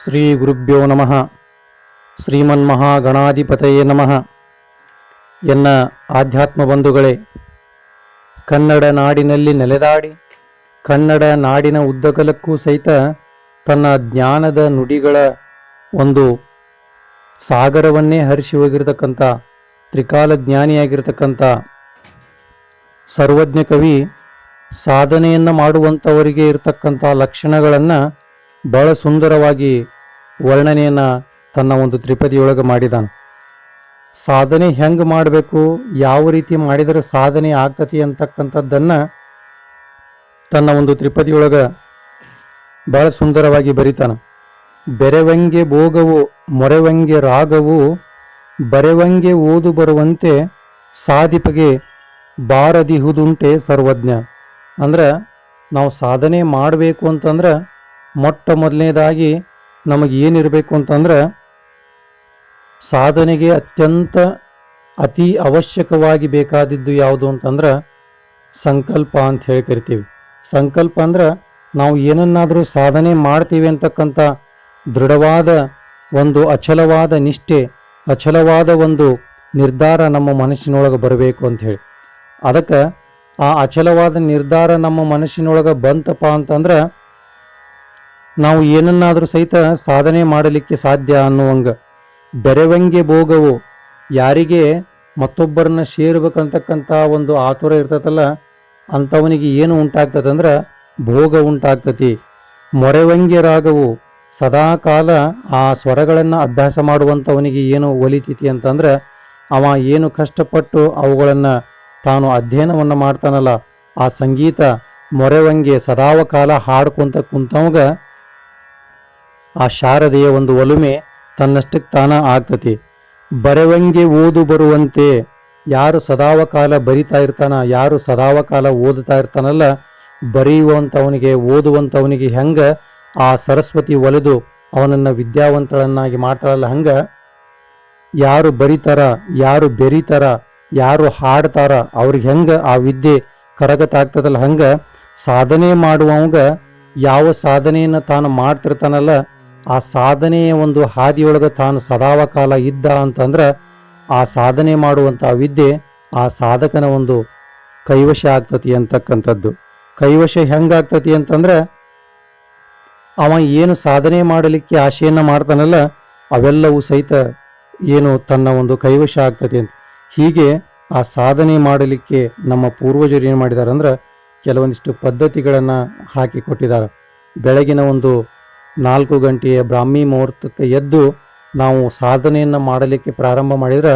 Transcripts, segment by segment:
ಶ್ರೀ ಗುರುಭ್ಯೋ ನಮಃ. ಶ್ರೀಮನ್ಮಹಾಗಣಾಧಿಪತಯೇ ನಮಃ. ಎನ್ನ ಆಧ್ಯಾತ್ಮ ಬಂಧುಗಳೇ, ಕನ್ನಡ ನಾಡಿನಲ್ಲಿ ನೆಲೆದಾಡಿ, ಕನ್ನಡ ನಾಡಿನ ಉದ್ದಗಲಕ್ಕೂ ಸಹಿತ ತನ್ನ ಜ್ಞಾನದ ನುಡಿಗಳ ಒಂದು ಸಾಗರವನ್ನೇ ಹರಿಸಿ ಹೋಗಿರತಕ್ಕಂಥ, ತ್ರಿಕಾಲ ಜ್ಞಾನಿಯಾಗಿರ್ತಕ್ಕಂಥ ಸರ್ವಜ್ಞ ಕವಿ ಸಾಧನೆಯನ್ನು ಮಾಡುವಂಥವರಿಗೆ ಇರತಕ್ಕಂಥ ಲಕ್ಷಣಗಳನ್ನು ಬಹಳ ಸುಂದರವಾಗಿ ವರ್ಣನೆಯನ್ನು ತನ್ನ ಒಂದು ತ್ರಿಪದಿಯೊಳಗೆ ಮಾಡಿದಾನೆ. ಸಾಧನೆ ಹೆಂಗೆ ಮಾಡಬೇಕು, ಯಾವ ರೀತಿ ಮಾಡಿದರೆ ಸಾಧನೆ ಆಗ್ತತಿ ಅಂತಕ್ಕಂಥದ್ದನ್ನು ತನ್ನ ಒಂದು ತ್ರಿಪದಿಯೊಳಗೆ ಬಹಳ ಸುಂದರವಾಗಿ ಬರಿತಾನ. ಬೆರೆವಂಗೆ ಭೋಗವು, ಮೊರೆವಂಗೆ ರಾಗವು, ಬರೆವಂಗೆ ಓದು ಬರುವಂತೆ ಸಾಧಿಪಗೆ ಬಾರದಿಹುದುಂಟೆ ಸರ್ವಜ್ಞ. ಅಂದ್ರೆ ನಾವು ಸಾಧನೆ ಮಾಡಬೇಕು ಅಂತಂದ್ರೆ ಮೊಟ್ಟ ಮೊದಲನೇದಾಗಿ ನಮಗೆ ಏನಿರಬೇಕು ಅಂತಂದ್ರೆ ಸಾಧನೆಗೆ ಅತ್ಯಂತ ಅತಿ ಅವಶ್ಯಕವಾಗಿ ಬೇಕಾದಿದ್ದು ಯಾವುದು ಅಂತಂದ್ರೆ ಸಂಕಲ್ಪ ಅಂತ ಹೇಳಿ ಕರಿತೀವಿ. ಸಂಕಲ್ಪ ಅಂದ್ರೆ ನಾವು ಏನನ್ನಾದರೂ ಸಾಧನೆ ಮಾಡ್ತೀವಿ ಅಂತಕ್ಕಂಥ ದೃಢವಾದ ಒಂದು ಅಚಲವಾದ ನಿಷ್ಠೆ, ಅಚಲವಾದ ಒಂದು ನಿರ್ಧಾರ ನಮ್ಮ ಮನಸ್ಸಿನೊಳಗೆ ಬರಬೇಕು ಅಂತ ಹೇಳಿ. ಅದಕ್ಕೆ ಆ ಅಚಲವಾದ ನಿರ್ಧಾರ ನಮ್ಮ ಮನಸ್ಸಿನೊಳಗೆ ಬಂತಪ್ಪ ಅಂತಂದ್ರೆ ನಾವು ಏನನ್ನಾದರೂ ಸಹಿತ ಸಾಧನೆ ಮಾಡಲಿಕ್ಕೆ ಸಾಧ್ಯ ಅನ್ನುವಂಗ. ಬೆರೆವಂಗೆ ಭೋಗವು ಯಾರಿಗೆ ಮತ್ತೊಬ್ಬರನ್ನ ಸೇರ್ಬೇಕಂತಕ್ಕಂಥ ಒಂದು ಆತುರ ಇರ್ತೈತಲ್ಲ, ಅಂಥವನಿಗೆ ಏನು ಉಂಟಾಗ್ತದೆ ಅಂದ್ರೆ ಭೋಗ ಉಂಟಾಗ್ತತಿ. ಮೊರೆವಂಗೆ ರಾಗವು ಸದಾ ಕಾಲ ಆ ಸ್ವರಗಳನ್ನು ಅಭ್ಯಾಸ ಮಾಡುವಂಥವನಿಗೆ ಏನು ಒಲಿತೈತಿ ಅಂತಂದ್ರೆ, ಅವ ಏನು ಕಷ್ಟಪಟ್ಟು ಅವುಗಳನ್ನು ತಾನು ಅಧ್ಯಯನವನ್ನು ಮಾಡ್ತಾನಲ್ಲ, ಆ ಸಂಗೀತ ಮೊರೆವಂಗೆ ಸದಾವ ಕಾಲ ಹಾಡ್ಕೊಂತ ಕುಂತವಾಗ ಆ ಶಾರದೆಯ ಒಂದು ಒಲುಮೆ ತನ್ನಷ್ಟಕ್ಕೆ ತಾನ ಆಗ್ತತಿ ಬರೆವಂಗೆ ಓದು ಬರುವಂತೆ ಯಾರು ಸದಾವ ಕಾಲ ಬರಿತಾ ಇರ್ತಾನ, ಯಾರು ಸದಾವ ಕಾಲ ಓದುತ್ತಾ ಇರ್ತಾನಲ್ಲ ಬರೆಯುವಂಥವನಿಗೆ ಓದುವಂಥವನಿಗೆ ಹೆಂಗ ಆ ಸರಸ್ವತಿ ಒಲೆದು ಅವನನ್ನು ವಿದ್ಯಾವಂತಳನ್ನಾಗಿ ಮಾಡ್ತಾಳಲ್ಲ ಹಂಗ? ಯಾರು ಬರಿತಾರ, ಯಾರು ಬೆರಿತಾರ, ಯಾರು ಹಾಡ್ತಾರ, ಅವ್ರಿಗೆ ಹೆಂಗ ಆ ವಿದ್ಯೆ ಕರಗತ ಆಗ್ತದಲ್ಲ ಹಂಗ? ಸಾಧನೆ ಮಾಡುವವಂಗ ಯಾವ ಸಾಧನೆಯನ್ನು ತಾನು ಮಾಡ್ತಿರ್ತಾನಲ್ಲ ಆ ಸಾಧನೆಯ ಒಂದು ಹಾದಿಯೊಳಗೆ ತಾನು ಸದಾವ ಕಾಲ ಇದ್ದ ಅಂತಂದ್ರೆ ಆ ಸಾಧನೆ ಮಾಡುವಂಥ ವಿದ್ಯೆ ಆ ಸಾಧಕನ ಒಂದು ಕೈವಶ ಆಗ್ತತಿ ಅಂತಕ್ಕಂಥದ್ದು. ಕೈವಶ ಹೆಂಗಾಗ್ತತಿ ಅಂತಂದ್ರೆ ಅವ ಏನು ಸಾಧನೆ ಮಾಡಲಿಕ್ಕೆ ಆಶೆಯನ್ನು ಮಾಡ್ತಾನಲ್ಲ ಅವೆಲ್ಲವೂ ಸಹಿತ ಏನು ತನ್ನ ಒಂದು ಕೈವಶ ಆಗ್ತತಿ ಅಂತ. ಹೀಗೆ ಆ ಸಾಧನೆ ಮಾಡಲಿಕ್ಕೆ ನಮ್ಮ ಪೂರ್ವಜರು ಏನು ಮಾಡಿದ್ದಾರೆ ಅಂದ್ರೆ ಕೆಲವೊಂದಿಷ್ಟು ಪದ್ಧತಿಗಳನ್ನು ಹಾಕಿ ಕೊಟ್ಟಿದ್ದಾರೆ. ಬೆಳಗಿನ ಒಂದು ನಾಲ್ಕು ಗಂಟೆಯ ಬ್ರಾಹ್ಮಿ ಮುಹೂರ್ತಕ್ಕೆ ಎದ್ದು ನಾವು ಸಾಧನೆಯನ್ನು ಮಾಡಲಿಕ್ಕೆ ಪ್ರಾರಂಭ ಮಾಡಿದರೆ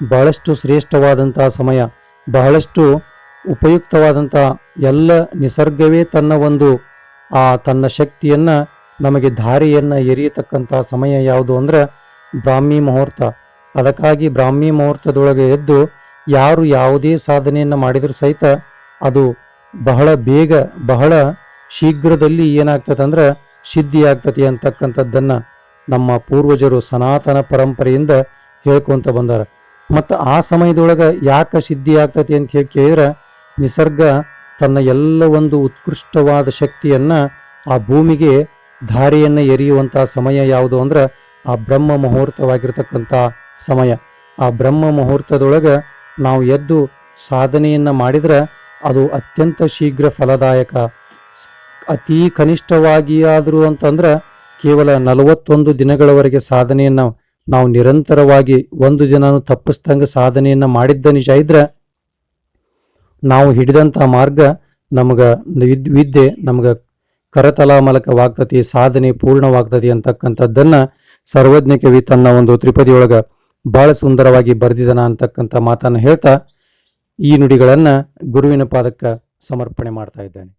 ಬಹಳಷ್ಟು ಶ್ರೇಷ್ಠವಾದಂತಹ ಸಮಯ, ಬಹಳಷ್ಟು ಉಪಯುಕ್ತವಾದಂಥ ಎಲ್ಲ ನಿಸರ್ಗವೇ ತನ್ನ ಒಂದು, ಆ ತನ್ನ ಶಕ್ತಿಯನ್ನು ನಮಗೆ ದಾರಿಯನ್ನು ಎರಿಯತಕ್ಕಂಥ ಸಮಯ ಯಾವುದು ಅಂದ್ರೆ ಬ್ರಾಹ್ಮಿ ಮುಹೂರ್ತ. ಅದಕ್ಕಾಗಿ ಬ್ರಾಹ್ಮಿ ಮುಹೂರ್ತದೊಳಗೆ ಎದ್ದು ಯಾರು ಯಾವುದೇ ಸಾಧನೆಯನ್ನು ಮಾಡಿದರೂ ಸಹಿತ ಅದು ಬಹಳ ಬೇಗ, ಬಹಳ ಶೀಘ್ರದಲ್ಲಿ ಏನಾಗ್ತದೆ ಅಂದ್ರೆ ಸಿದ್ಧಿ ಆಗ್ತತಿ ಅಂತಕ್ಕಂಥದ್ದನ್ನು ನಮ್ಮ ಪೂರ್ವಜರು ಸನಾತನ ಪರಂಪರೆಯಿಂದ ಹೇಳ್ಕೊಂತ ಬಂದಾರ. ಮತ್ತು ಆ ಸಮಯದೊಳಗೆ ಯಾಕೆ ಸಿದ್ಧಿ ಆಗ್ತತಿ ಅಂತ ಹೇಳಿ ಕೇಳಿದ್ರೆ ನಿಸರ್ಗ ತನ್ನ ಎಲ್ಲ ಒಂದು ಉತ್ಕೃಷ್ಟವಾದ ಶಕ್ತಿಯನ್ನು ಆ ಭೂಮಿಗೆ ಧಾರೆಯನ್ನು ಎರೆಯುವಂಥ ಸಮಯ ಯಾವುದು ಅಂದ್ರೆ ಆ ಬ್ರಹ್ಮ ಮುಹೂರ್ತವಾಗಿರ್ತಕ್ಕಂಥ ಸಮಯ. ಆ ಬ್ರಹ್ಮ ಮುಹೂರ್ತದೊಳಗೆ ನಾವು ಎದ್ದು ಸಾಧನೆಯನ್ನು ಮಾಡಿದರೆ ಅದು ಅತ್ಯಂತ ಶೀಘ್ರ ಫಲದಾಯಕ. ಅತಿ ಕನಿಷ್ಠವಾಗಿಯಾದರೂ ಅಂತಂದ್ರೆ ಕೇವಲ ನಲವತ್ತೊಂದು ದಿನಗಳವರೆಗೆ ಸಾಧನೆಯನ್ನು ನಾವು ನಿರಂತರವಾಗಿ ಒಂದು ದಿನನೂ ತಪ್ಪಿಸ್ದಂಗೆ ಸಾಧನೆಯನ್ನು ಮಾಡಿದ್ದ ನಿಜ ಇದ್ರೆ ನಾವು ಹಿಡಿದಂಥ ಮಾರ್ಗ ನಮಗೆ ವಿದ್, ವಿದ್ಯೆ ನಮ್ಗೆ ಕರತಲಾಮಲಕವಾಗ್ತತಿ, ಸಾಧನೆ ಪೂರ್ಣವಾಗ್ತತಿ ಅಂತಕ್ಕಂಥದ್ದನ್ನು ಸರ್ವಜ್ಞ ಕವಿ ತನ್ನ ಒಂದು ತ್ರಿಪದಿಯೊಳಗ ಬಹಳ ಸುಂದರವಾಗಿ ಬರೆದಿದನ ಅಂತಕ್ಕಂಥ ಮಾತನ್ನು ಹೇಳ್ತಾ ಈ ನುಡಿಗಳನ್ನು ಗುರುವಿನ ಪಾದಕ್ಕೆ ಸಮರ್ಪಣೆ ಮಾಡ್ತಾ ಇದ್ದೇನೆ.